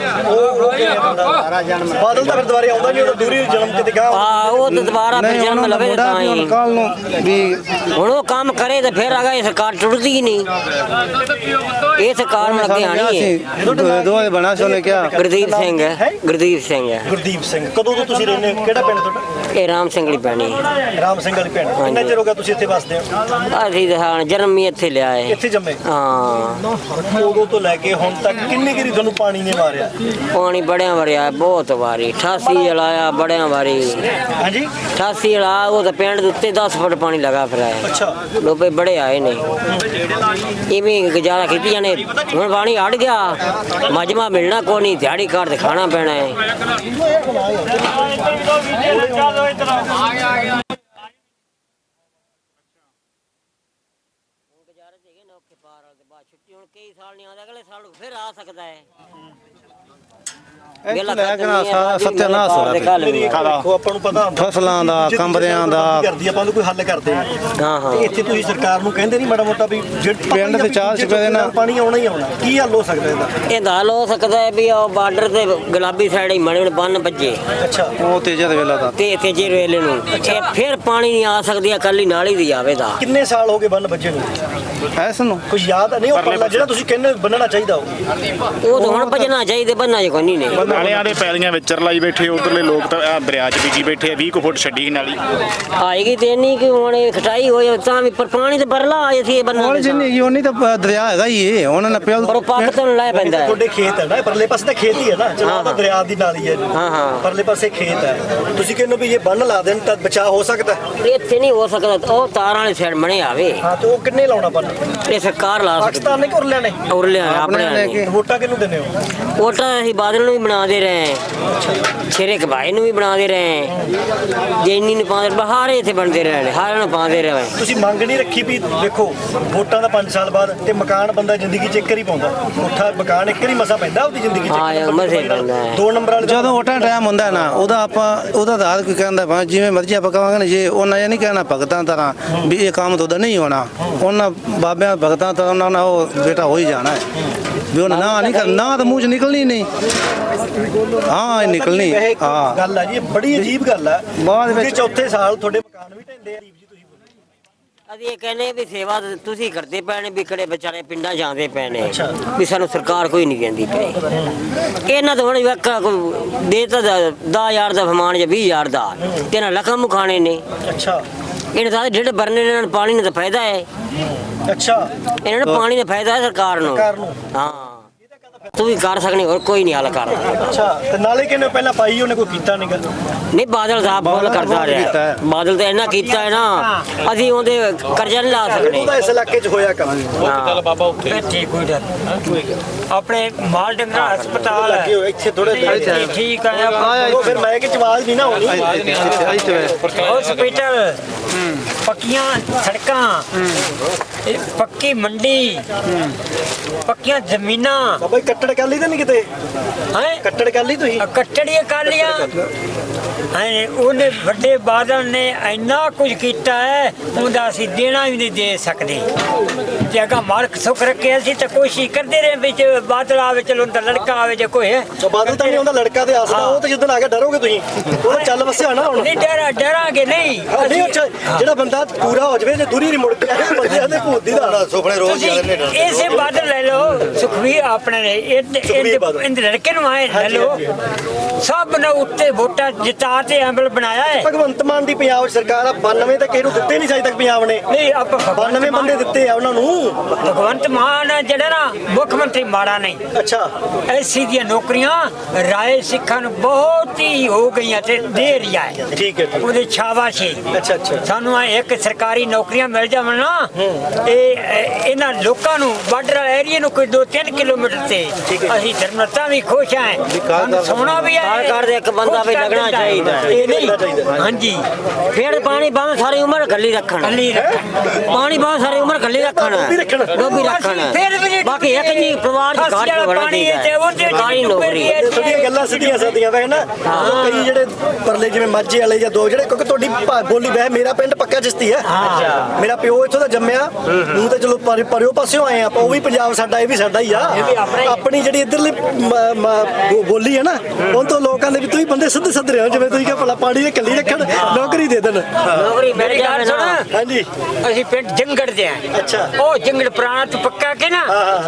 ਬਾਦਲ ਤਾਂ ਫਿਰ ਦੁਬਾਰੇ ਆਉਂਦਾ ਨਹੀਂ ਉਹ ਦੂਰੀ ਜਨਮ ਕਿਤੇ ਗਾ ਹਾਂ ਉਹ ਤਾਂ ਦੁਬਾਰਾ ਫਿਰ ਜਨਮ ਲਵੇ ਤਾਂ ਹੀ। ਕੱਲ ਨੂੰ ਵੀ ਹੁਣ ਉਹ ਕੰਮ ਕਰੇ ਤੇ ਫਿਰ ਅਗਾ ਇਹ ਸਰਕਾਰ ਟੁੱਟਦੀ ਹੀ ਨਹੀਂ। ਇਹ ਸਰਕਾਰ ਨੂੰ ਅੱਗੇ ਆਣੀ ਹੈ। ਦੋ ਦੋ ਦੇ ਬਣਾ ਸੀ ਉਹਨੇ ਕਿਹਾ। ਗੁਰਦੀਪ ਸਿੰਘ ਹੈ। ਗੁਰਦੀਪ ਸਿੰਘ ਹੈ। ਗੁਰਦੀਪ ਸਿੰਘ। ਕਦੋਂ ਤੋਂ ਤੁਸੀਂ ਰਹਿੰਦੇ ਹੋ? ਕਿਹੜਾ ਪਿੰਡ ਤੁਹਾਡਾ? ਇਹ ਰਾਮ ਸਿੰਘ ਦੀ ਪੈਣੀ ਰਾਮ ਸਿੰਘ ਵਾਲੀ ਪਿੰਡ ਕਿੰਨਾ ਚਿਰ ਹੋ ਗਿਆ ਤੁਸੀਂ ਇੱਥੇ ਵਸਦੇ ਹੋ? ਅਸੀਂ ਤਾਂ ਹਾਂ ਜਨਮ ਹੀ ਇੱਥੇ ਲਿਆ ਹੈ। ਇੱਥੇ ਜੰਮੇ? ਹਾਂ। ਉਦੋਂ ਤੋਂ ਲੈ ਕੇ ਹੁਣ ਤੱਕ ਕਿੰਨੀ ਗਰੀ ਤੁਹਾਨੂੰ ਪਾਣੀ ਨੇ ਮਾਰਿਆ? ਪਾਣੀ ਬੜਿਆਂ ਵਰਿਆ ਬਹੁਤ ਵਾਰੀ। 88 ਜਲਾਇਆ ਬੜਿਆਂ ਵਾਰੀ। ਹਾਂਜੀ? 88 ਜਲਾ ਉਹ ਤਾਂ ਪਿੰਡ ਦੇ ਉੱਤੇ 10 ਫੁੱਟ ਪਾਣੀ ਲਗਾ ਫਿਰ ਆਇਆ ਅੱਛਾ। ਲੋਪੇ ਬੜੇ ਆਏ ਨੇ। ਇਵੇਂ ਗੁਜ਼ਾਰਾ ਕੀਤੀ ਜਾਣੇ ਹੁਣ ਪਾਣੀ ਹਟ ਗਿਆ। ਮਜਮਾ ਮਿਲਣਾ ਕੋਈ ਨਹੀਂ, ਦਿਹਾੜੀ ਘਰ ਤੇ ਖਾਣਾ ਪੈਣਾ ਹੈ ਕਈ ਸਾਲ ਨਹੀਂ ਆਉਂਦਾ, ਅਗਲੇ ਸਾਲ ਫਿਰ ਆ ਸਕਦਾ ਹੈ ਇੱਥੇ ਲੈ ਕੇ ਨਾ ਸਾਰਾ ਸੱਤਿਆਨਾਸ਼ ਹੋ ਰਿਹਾ ਦੇਖੋ ਆਪਾਂ ਨੂੰ ਪਤਾ ਹੁੰਦਾ। ਫਸਲਾਂ ਦਾ ਜੇ ਕਮਰਿਆਂ ਦਾ। ਕਰਦੀ ਆਪਾਂ ਨੂੰ ਕੋਈ ਹੱਲ ਕਰਦੇ ਆ। ਹਾਂ ਹਾਂ। ਤੇ ਇੱਥੇ ਤੁਸੀਂ ਸਰਕਾਰ ਨੂੰ ਕਹਿੰਦੇ ਨਹੀਂ ਮਾੜਾ ਮੋਟਾ ਵੀ ਜਿਹੜੇ ਪਿੰਡ ਦੇ ਚਾਰ ਚੁਫੇਰੇ ਨਾਲ ਪਾਣੀ ਆਉਣਾ ਹੀ ਆਉਣਾ। ਕੀ ਹੱਲ ਹੋ ਸਕਦਾ ਇਹਦਾ? ਇਹ ਗੱਲ ਹੋ ਸਕਦਾ ਹੈ ਵੀ ਉਹ ਬਾਰਡਰ ਤੇ ਗੁਲਾਬੀ ਸਾਈਡ ਹੀ ਮਣੇ ਬੰਨ ਵੱਜੇ। ਅੱਛਾ। ਉਹ ਤੇਜਾ ਦੇ ਵੇਲਾ ਦਾ। ਤੇ ਇੱਥੇ ਜੇ ਰੇਲੇ ਨੂੰ। ਇਹ ਫਿਰ ਪਾਣੀ ਨਹੀਂ ਆ ਸਕਦੀ ਕੱਲੀ ਨਾਲੀ ਦੀ ਆਵੇ ਦਾ। ਕਿੰਨੇ ਸਾਲ ਹੋ ਗਏ ਬੰਨ ਬੱਜੇ ਨੂੰ? ਐਸ ਨੂੰ। ਕੁਝ ਯਾਦ ਨਹੀਂ ਉਹ ਜਿਹੜਾ ਤੁਸੀਂ ਕਹਿੰਦੇ ਬੰਨਣਾ ਚਾਹੀਦਾ ਉਹ? ਉਹ ਤਾਂ ਹੁਣ ਭਜਣਾ ਚਾਹੀਦੇ ਬੰਨਾ ਜੇ ਕੋਈ ਨਹੀਂ ਨੇ। ਨਾਲਿਆਂ ਦੇ ਪੈਲੀਆਂ ਵਿੱਚ ਰਲਾਈ ਬੈਠੇ ਉਧਰਲੇ ਲੋਕ ਤਾਂ ਆਹ ਦਰਿਆ 'ਚ ਬੀਜੀ ਬੈਠੇ ਆ 20 ਕੁ ਫੁੱਟ ਛੱਡੀ ਸੀ ਨਾਲੀ। ਆਏਗੀ ਤੇ ਨਹੀਂ ਕਿ ਹੁਣ ਇਹ ਖਟਾਈ ਹੋਈ ਤਾਂ ਵੀ ਪਰ ਪਾਣੀ ਤੇ ਪਰਲਾ ਆਏ ਸੀ ਇਹ ਬੰਨਾ ਹੁਣ ਜਿੰਨੀ ਕੀ ਉਨੀ ਤਾਂ ਪ- ਦਰਿਆ ਹੈਗਾ ਹੀ ਇਹ ਉਹਨਾਂ ਨੇ ਪਿਆ ਪਰ ਉਹ ਪਾਕਿਸਤਾਨ ਲੈ ਪੈਂਦਾ ਹੈ। ਤੁਹਾਡੇ ਖੇਤ ਹੈ ਨਾ ਇਹ ਪਰਲੇ ਪਾਸੇ ਤਾਂ ਖੇਤ ਹੀ ਹੈ ਨਾ ਚਲਾ ਤਾਂ ਦਰਿਆ ਦੀ ਨਾਲੀ ਹੈ ਹਾਂ, ਹਾਂ। ਪਰਲੇ ਪਾਸੇ ਖੇਤ ਹੈ। ਤੁਸੀਂ ਕਹਿੰਦੇ ਹੋ ਵੀ ਇਹ ਬੰਨ ਲਾ ਦੇਣ ਤਾਂ ਬਚਾਅ ਹੋ ਸਕਦਾ ਹੈ। ਇੱਥੇ ਨਹੀਂ ਹੋ ਸਕਦਾ ਉਹ ਤਾਰਾਂ ਵਾਲੀ ਸਾਈਡ ਮਣੇ ਆਵੇ। ਹਾਂ ਤੇ ਉਹ ਕਿੰਨੇ ਲਾਉਣਾ ਬੰਨ? ਇਹ ਸਰਕਾਰ ਲਾ ਸਕਦੀ ਪਾਕਿਸਤਾਨ ਨੇ ਕਿ ਲਿਆਣੇ ਔਰ ਲਿਆ ਆਪਣੇ ਨੇ। ਵੋਟਾਂ ਕਿਹਨੂੰ ਦਿੰਦੇ ਹੋ? ਵੋਟਾਂ ਅਸੀਂ ਬਾਦਲ ਨੂੰ ਵੀ ਬਣਾ ਦੇ ਰਹੇ। ਹਾਂ ਸ਼ੇਰੇ ਕਬਾਈ ਨੂੰ ਵੀ ਬਣਾ ਦੇ ਰਹੇ। ਹਾਂ ਜੈਨੀ ਨੂੰ ਪਾਉਂਦੇ ਬਹਾਰੇ ਇੱਥੇ ਬਣਦੇ ਰਹੇ ਨੇ ਨੂੰ ਪਾਉਂਦੇ ਰਹੇ। ਤੁਸੀਂ ਮੰਗ ਨਹੀਂ ਰੱਖੀ ਵੀ ਦੇਖੋ ਵੋਟਾਂ ਦਾ 5 ਸਾਲ ਬਾਅਦ ਤੇ ਮਕਾਨ ਬੰਦਾ ਜ਼ਿੰਦਗੀ 'ਚ ਇੱਕ ਵਾਰੀ ਪਾਉਂਦਾ। ਕੋਠਾ ਮਕਾਨ ਇੱਕ ਵਾਰੀ ਮਸਾ ਪੈਂਦਾ ਉਹਦੀ ਜ਼ਿੰਦਗੀ 'ਚ ਹਾਂ, ਮਸੇ। ਪੈਂਦਾ। ਦੋ ਨੰਬਰ ਵਾਲੇ ਜਦੋਂ ਵੋਟਾਂ ਟਾਈਮ ਹੁੰਦਾ ਨਾ ਉਹਦਾ ਆਪਾਂ ਉਹਦਾ ਆਧਾਰ ਕੋਈ ਕਹਿੰਦਾ ਭਾਵੇਂ ਜਿਵੇਂ ਮਰਜ਼ੀ ਆਪਾਂ ਕਹਾਂਗੇ ਨਾ ਜੇ ਉਹਨਾਂ ਇਹ ਨਹੀਂ ਕਹਿਣਾ ਭਗਤਾਂ ਤਰ੍ਹਾਂ ਵੀ ਇਹ ਕੰਮ ਤੁਹਾਡਾ ਨਹੀਂ ਹੋਣਾ ਉਹਨਾਂ ਬਾਬਿਆਂ ਭਗਤਾਂ ਤਰ੍ਹਾਂ ਉਹਨਾਂ ਨਾਲ ਉਹ ਬੇਟਾ ਹੋ ਹੀ ਜਾਣਾ ਹੈ। ਵੀ ਉਹਨਾਂ ਨਾ ਨਹੀਂ ਕਰ ਨਾ ਤਾਂ ਮੂੰਹ ਚ ਨਿਕਲਣੀ ਨਹੀਂ। ਹਾਂ ਇਹ ਨਿਕਲਣੀ। ਹਾਂ। ਗੱਲ ਹੈ ਜੀ ਬੜੀ ਅਜੀਬ ਗੱਲ ਹੈ ਬਾਅਦ ਵਿੱਚ- ਚੌਥੇ ਸਾਲ ਤੁਹਾਡੇ ਮਕਾਨ ਵੀ ਢਹਿੰਦੇ ਆ ਜੀ ਤੁਸੀਂ ਬੋਲੋ। ਅਸੀਂ ਇਹ ਕਹਿੰਦੇ ਵੀ ਸੇਵਾ ਤੁਸੀਂ ਕਰਦੇ ਪਏ ਨੇ ਵੀ ਕਿਹੜੇ ਵਿਚਾਰੇ ਪਿੰਡਾਂ ਜਾਂਦੇ ਪਏ ਨੇ ਵੀ ਸਾਨੂੰ ਸਰਕਾਰ ਕੋਈ ਨਹੀਂ ਦਿੰਦੀ ਪਈ। ਇਹਨਾਂ ਤੋਂ ਹੁਣ ਵੇਖਾ ਕੋਈ ਦੇ ਤਾਂ 10000 ਦਾ ਫਰਮਾਨ ਜਾਂ 20000 ਦਾ। ਤੇ ਇਹਨਾਂ ਲੱਖਾਂ ਮੁਖਾਣੇ ਨੇ। ਅੱਛਾ। ਇਹਨਾਂ ਦਾ ਜਿਹੜੇ ਬਰਨੇ ਨੇ ਇਹਨਾਂ ਨੂੰ ਪਾਣੀ ਦਾ ਤਾਂ ਫਾਇਦਾ ਹੈ। ਅੱਛਾ। ਇਹਨਾਂ ਨੂੰ ਪਾਣੀ ਦਾ ਫਾਇਦਾ ਹੈ ਸਰਕਾਰ ਨੂੰ। ਸਰਕਾਰ ਨੂੰ। ਹਾਂ। ਤੂੰ ਵੀ ਕਰ ਸਕਣੀ ਹੋਰ ਕੋਈ ਨਹੀਂ ਹੱਲ ਕਰਦਾ ਅੱਛਾ ਤੇ ਨਾਲੇ ਕਿਨੇ ਪਹਿਲਾਂ ਪਾਈ ਉਹਨੇ ਕੋਈ ਕੀਤਾ ਨਹੀਂ ਗੱਲ ਨਹੀਂ ਬਾਦਲ ਸਾਹਿਬ ਬੋਲ ਕਰਦਾ ਰਿਹਾ। ਬਾਦਲ ਤੇ ਇੰਨਾ ਕੀਤਾ ਹੈ ਨਾ ਅਸੀਂ ਉਹਦੇ ਕਰਜ਼ਾ ਨਹੀਂ ਲਾ ਸਕਦੇ ਉਹਦਾ ਇਸ ਇਲਾਕੇ 'ਚ ਹੋਇਆ ਕੰਮ। ਠੀਕ ਕੋਈ ਡਰ ਆਪਣੇ ਮਾਲ ਡੰਗਰਾ ਹਸਪਤਾਲ ਲੱਗੇ ਹੋਏ ਇੱਥੇ ਥੋੜੇ ਹੈ ਠੀਕ ਹੈ ਉਹ ਫਿਰ ਮੈਂ ਕਿ ਆਵਾਜ਼ ਨਹੀਂ ਨਾ ਹੋਣੀ ਹਸਪੀਟਲ। ਪੱਕੀਆਂ ਸੜਕਾਂ। ਇਹ ਪੱਕੀ ਮੰਡੀ। ਪੱਕੀਆਂ ਜ਼ਮੀਨਾਂ। ਬਾਬਾ ਜੀ ਕੱਟੜ ਕਰ ਲਈ ਤਾਂ ਨਹੀਂ ਕਿਤੇ? ਹੈ? ਕੱਟੜ ਕਰ ਲਈ ਤੁਸੀਂ? ਕੱਟੜੀਆਂ ਕਾਲੀਆਂ ਹੈ ਉਹਨੇ ਵੱਡੇ ਬਾਦਲ ਨੇ ਇੰਨਾ ਕੁਝ ਕੀਤਾ ਹੈ ਉਹਦਾ ਅਸੀਂ ਦੇਣਾ ਵੀ ਨਹੀਂ ਦੇ ਸਕਦੇ। ਜੇ ਅਗਾ ਮਾਲਕ ਸੁਖ ਰੱਖੇ ਅਸੀਂ ਤਾਂ ਕੋਸ਼ਿਸ਼ ਕਰਦੇ ਰਹੇ ਵਿੱਚ ਬਾਦਲ ਆਵੇ ਚਲੋ ਉਹਦਾ ਲੜਕਾ ਆਵੇ ਜੇ ਕੋਈ ਹੈ? ਤਾਂ ਬਾਦਲ ਤਾਂ ਨਹੀਂ ਉਹਦਾ ਲੜਕਾ ਤੇ ਆਸਰਾ ਉਹ ਤਾਂ ਜਿੱਦਣ ਆ ਕੇ ਡਰੋਗੇ ਤੁਸੀਂ। ਉਹ ਤਾਂ ਚੱਲ ਵਸਿਆ ਨਾ ਹੁਣ। ਨਹੀਂ ਡਰਾ ਡਰਾਂਗੇ ਨਹੀਂ। ਜਿਹੜਾ ਬੰਦਾ ਪੂਰਾ ਹੋ ਜਵੇ ਜੇ ਦੂਰੀ ਨਹੀਂ ਮੁੜ ਕੇ ਆਏ ਬੰਦਿਆਂ ਦੇ। ਭੂਤ ਦੀ ਦਾ ਸੁਪਨੇ ਤੁਸੀਂ ਇਸੇ ਬਾਦਲ ਲੈ ਲਓ ਸੁਖਵੀਰ ਆਪਣੇ ਨੇ ਇਹਦੇ- ਲੜਕੇ ਨੂੰ ਆਏ ਲੈ ਲਓ। ਸਭ ਨੇ ਉੱਤੇ ਵੋਟਾਂ ਜਿਤਾ ਤੇ ਅਮਲ ਬਣਾਇਆ ਹੈ। ਭਗਵੰਤ ਮਾਨ ਦੀ ਪੰਜਾਬ ਸਰਕਾਰ ਆ 92 ਤਾਂ ਕਿਹਨੂੰ ਦਿੱਤੇ ਨਹੀਂ ਅਜੇ ਤੱਕ ਪੰਜਾਬ ਨੇ। ਨਹੀਂ ਆਪਾਂ 92 ਬੰਦੇ ਦਿੱਤੇ ਆ ਉਹਨਾਂ ਨੂੰ। ਭਗਵੰਤ ਮਾਨ ਜਿਹੜਾ ਨਾ ਮੁੱਖ ਮੰਤਰੀ ਮਾੜਾ ਨਹੀਂ। ਅੱਛਾ। ਐਸੀ ਦੀਆਂ ਨੌਕਰੀਆਂ ਰਾਏ ਸਿੱਖਾਂ ਨੂੰ ਬਹੁਤ ਹੀ ਹੋ ਗਈਆਂ ਤੇ ਦੇ ਰਿਹਾ ਹੈ। ਠੀਕ ਹੈ ਉਹਦੇ ਸ਼ਾਬਾਸ਼ੀ ਅੱਛਾ ਅੱਛਾ। ਸਾਨੂੰ ਇੱਕ ਸਰਕਾਰੀ ਨੌਕਰੀਆਂ ਮਿਲ ਜਾਵਣ ਨਾ ਇਹ ਇਹ- ਇਹਨਾਂ ਲੋਕਾਂ ਨੂੰ ਬਾਰਡਰ ਏਰੀਆ ਨੂੰ ਕੋਈ 2-3 ਕਿਲੋਮੀਟਰ ਤੇ ਅਸੀਂ ਧਰਮਤਾ ਵੀ ਖੁਸ਼ ਹਾਂ। ਸਾਨੂੰ ਵੀ ਹੈ। ਸਰਕਾਰ ਦੇ ਇੱਕ ਬੰਦਾ ਵੀ ਲੱਗਣਾ ਚਾਹੀਦਾ ਹੈ। ਇਹ ਨਹੀਂ। ਹਾਂਜੀ। ਫਿਰ ਪਾਣੀ ਬਾਹਰ ਸਾਰੀ ਉਮਰ ਗੱਲੀ ਰੱਖਣ। ਕੱਲੀ ਪਾਣੀ ਬਾਹਰ ਸਾਰੀ ਉਮਰ ਗੱਲੀ ਰੱਖਣ। ਡੋਬੀ ਰੱਖਣ। ਫਿਰ ਵੀ ਨਹੀਂ ਬਾਕੀ ਇੱਕ ਜੀ ਪਰਿਵਾਰ ਦੀ ਘਾਟ ਪਾਣੀ ਚਾਹੀਦਾ ਹੈ ਤੇ ਹੈ। ਉਹਦੇ ਸਰਕਾਰੀ ਵਿੱਚ ਨੌਕਰੀ ਵੀ ਤੁਹਾਡੀਆਂ ਗੱਲਾਂ ਸਿੱਧੀਆਂ ਸਾਦੀਆਂ ਵੈ ਨਾ? ਕਈ ਜਿਹੜੇ ਪਰਲੇ ਜਿਵੇਂ ਮਾਝੇ ਵਾਲੇ ਜਾਂ ਦੋ ਜਿਹੜੇ ਕਿਉਂਕਿ ਤੁਹਾਡੀ ਭਾ- ਬੋਲੀ ਵੈ ਮੇਰਾ ਪਿੰਡ ਪੱਕਾ ਚਿਸ਼ਤੀ ਹੈ। ਮੇਰਾ ਪਿਓ ਇੱਥੋਂ ਦਾ ਜੰਮਿਆ। ਨੂੰ ਤਾਂ ਚਲੋ ਪਰ- ਪਰਿਓ ਪਾਸਿਓਂ ਆਏ ਆਪਾਂ ਉਹ ਵੀ ਪੰਜਾਬ ਸਾਡਾ ਇਹ ਵੀ ਸਾਡਾ ਹੀ ਆ। ਆਪਣੀ ਜਿਹੜੀ ਇਧਰਲੀ ਬੋਲੀ ਹੈ ਨਾ ਉਹ ਤੋਂ ਲੋਕਾਂ ਦੇ ਵੀ ਤੁਸੀਂ ਬੰਦੇ ਸਿੱਧੇ ਸਿੱਧੇ ਰਹੋ ਜਿਵੇਂ ਤੁਸੀਂ ਕਿਹਾ ਭਲਾ ਪਾਣੀ ਦੇ ਕੱਲੀ ਰੱਖਣ ਨੌਕਰੀ ਦੇ ਦੇਣ। ਨੌਕਰੀ ਮੇਰੀ ਗੱਲ ਨਾ। ਸੁਣ। ਹਾਂਜੀ। ਅਸੀਂ ਪਿੰਡ ਜੰਗੜ ਦੇ ਆ। ਅੱਛਾ। ਉਹ ਜੰਗੜ ਪੁਰਾਣਾ ਤੋਂ ਪੱਕਾ ਕੇ ਨਾ।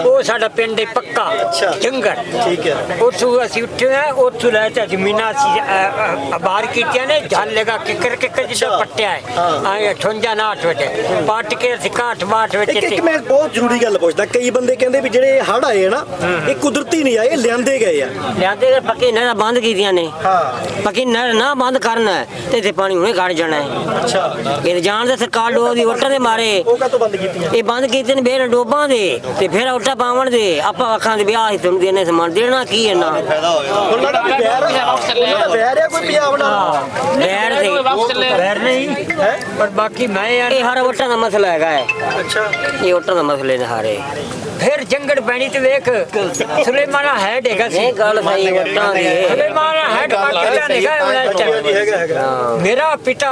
ਉਹ ਸਾਡਾ ਪਿੰਡ ਹੈ ਪੱਕਾ। ਅੱਛਾ। ਜੰਗੜ। ਠੀਕ ਹੈ। ਉੱਥੋਂ ਅਸੀਂ ਉੱਠੇ ਆ ਉੱਥੋਂ ਲੈ ਤੇ ਜ਼ਮੀਨਾਂ ਅਸੀਂ ਬਾਹਰ ਕੀਤੀਆਂ ਨੇ ਜਲ ਲਗਾ ਕਿੱਕਰ ਕਿੱਕਰ ਜਿੱਦਾਂ। ਪੱਟਿਆ ਹੈ। ਆਏ 58 ਨਾਟ ਵਜੇ। ਪੱਟ ਕੇ ਅਸੀਂ 61 ਬਾਟ ਵਿੱਚ ਇੱਕ ਇੱਕ ਤੇ ਮੈਂ ਬਹੁਤ ਜ਼ਰੂਰੀ ਗੱਲ ਪੁੱਛਦਾ ਕਈ ਬੰਦੇ ਕਹਿੰਦੇ ਵੀ ਜਿਹੜੇ ਹੜ ਆਏ ਆ ਨਾ ਇਹ ਕੁਦਰਤੀ ਨਹੀਂ ਆਏ ਇਹ ਲਿਆਂਦੇ ਗਏ ਆ। ਲਿਆਂਦੇ ਗਏ ਪੱਕੀ ਨਹਿਰਾਂ ਬੰਦ ਕੀਤੀਆਂ ਨੇ। ਹਾਂ। ਪੱਕੀ ਨਹਿਰ ਨਾ ਬੰਦ ਕਰਨਾ ਹੈ ਤੇ ਇੱਥੇ ਪਾਣੀ ਹੁਣੇ ਘੜ ਜਾਣਾ ਹੈ। ਅੱਛਾ। ਇਹ ਜਾਣਦੇ ਸਰਕਾਰ ਡੋਬ ਦੀ ਵੋਟਾਂ ਦੇ ਮਾਰੇ। ਉਹ ਕਾਹਤੋਂ ਬੰਦ ਕੀਤੀਆਂ? ਇਹ ਬੰਦ ਕੀਤੇ ਨੇ ਬੇਰ ਡੋਬਾਂ ਦੇ ਤੇ ਫਿਰ ਔਟਾ ਪਾਵਣ ਦੇ। ਆਪਾਂ ਅੱਖਾਂ ਦੇ ਵਿਆਹ ਹੀ ਤੁਹਾਨੂੰ ਦੇਣੇ ਸਮਾਨ ਦੇਣਾ ਕੀ ਇਹਨਾਂ ਉਹਨਾਂ ਦਾ ਵੀ ਬੈਰ ਉਹਨਾਂ ਦਾ ਬੈਰ ਆ। ਕੋਈ ਪੰਜਾਬ ਨਾਲ? ਬੈਰ ਦੇ ਵੈਰ ਨਹੀਂ ਪਰ ਬਾਕੀ ਮੈਂ ਯਾਰ ਇਹ ਹਰ ਵੋਟਾਂ ਦਾ ਮਸਲਾ ਹੈਗਾ ਹੈ। ਅੱਛਾ। ਇਹ ਵੋਟਾਂ ਦਾ ਮਸਲੇ ਨੇ ਹਾਰੇ ਫਿਰ ਜੰਗੜ ਪੈਣੀ ਤੇ ਵੇਖ। ਸੁਲੇਮਾਨਾ ਹੈਡ ਹੈਗਾ ਸੀ। ਇਹ ਗੱਲ ਸਹੀ ਵੋਟਾਂ ਦੀ ਹੈ। ਸੁਲੇਮਾਨਾ ਪਾਕਿਸਤਾਨ ਹੈਗਾ ਉਹਨਾਂ ਚ ਮੇਰਾ ਪਿਤਾ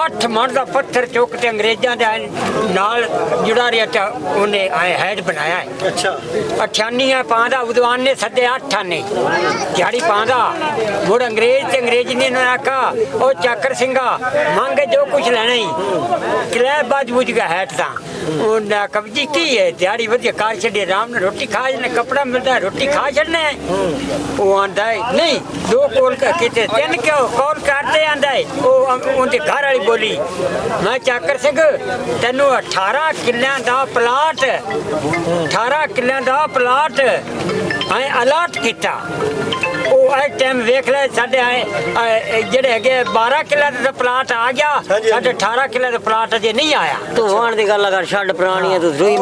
8 ਮਣ ਦਾ ਪੱਥਰ ਚੁੱਕ ਕੇ ਅੰਗਰੇਜ਼ਾਂ ਦੇ ਨਾਲ ਜੁੜਾ ਰਿਹਾ ਤਾਂ ਉਹਨੇ ਆਏ ਹੈਡ ਬਣਾਇਆ ਹੈ। ਅੱਛਾ। ਅਠਾਨੀਆਂ ਪਾਉਂਦਾ ਵਿਦਵਾਨ ਨੇ ਸੱਦੇ ਅਠਾਨੇ ਦਿਹਾੜੀ ਪਾਉਂਦਾ ਮੁੜ ਅੰਗਰੇਜ਼ ਤੇ ਅੰਗਰੇਜ਼ ਨੇ ਉਹਨਾਂ ਆਖਾ ਉਹ ਚੱਕਰ ਸਿੰਘਾ ਮੰਗੇ ਜੋ ਕੁਛ ਲੈਣਾ ਹੀ। ਕਿਲੇ ਬਾਜ ਬੁਝ ਗਿਆ ਹੈਟ ਤਾਂ। ਉਹਨਾਂ ਕਬਜੀ ਕੀ ਹੈ? ਦਿਹਾੜੀ ਵਧੀਆ ਕਾਰ ਛੱਡੇ ਆਰਾਮ ਨਾਲ ਰੋਟੀ ਖਾ ਜਨੇ ਕਪੜਾ ਮਿਲਦਾ, ਰੋਟੀ ਖਾ ਛੱਡਣਾ ਉਹ ਆਂਦਾ ਹੈ, ਨਹੀਂ, ਦੋ ਕੋਲ ਕ- ਕਿਤੇ ਤਿੰਨ ਕਿਉਂ? ਕੋਲ ਕਰਦੇ ਆਂਦਾ ਹੈ? ਉਹ ਉਹਦੇ ਘਰ ਵਾਲੀ ਬੋਲੀ, ਮੈਂ ਚਾਕਰ ਸਿੰਘ, ਤੈਨੂੰ 18 ਕਿੱਲਿਆਂ ਦਾ ਪਲਾਟ 18 ਕਿੱਲਿਆਂ ਦਾ ਪਲਾਟ ਐ ਅਲਾਟ ਕੀਤਾ। ਉਹ ਐ ਟਾਈਮ ਵੇਖ ਲੈ ਸਾਡੇ ਐ ਐ ਜਿਹੜੇ ਹੈਗੇ 12 ਕਿੱਲਿਆਂ ਦਾ ਪਲਾਟ ਆ ਗਿਆ। ਹਾਂਜੀ, ਸਾਡੇ 18 ਕਿੱਲਿਆਂ ਦਾ ਪਲਾਟ ਅਜੇ ਨਹੀਂ ਆਇਆ। ਤੂੰ ਆਣ ਦੀ ਗੱਲ ਕਰ ਛੱਡ ਪੁਰਾਣੀਆਂ ਤੂੰ ਰੋਈ